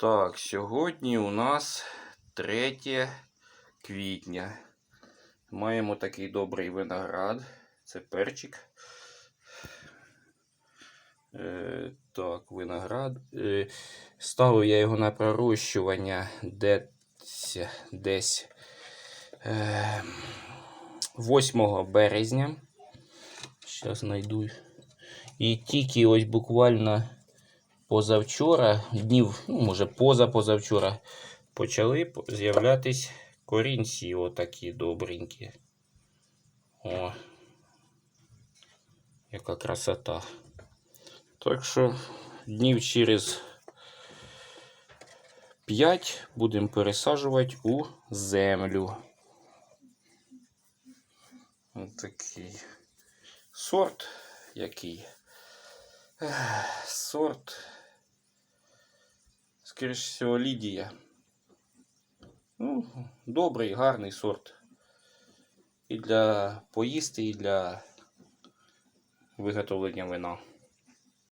Так, сьогодні у нас 3 квітня. Маємо такий добрий виноград. Це перчик. Е, так, виноград. Е, ставив я його на пророщування десь, десь е, 8 березня. Зараз знайду. І тільки ось буквально позавчора, днів, ну, може, позапозавчора, почали по- з'являтись корінці отакі добренькі. О, яка красота. Так що днів через 5 будемо пересаджувати у землю. Ось такий сорт який. Сорт. Скоріше всього, Лідія. Ну, добрий, гарний сорт. І для поїсти, і для виготовлення вина.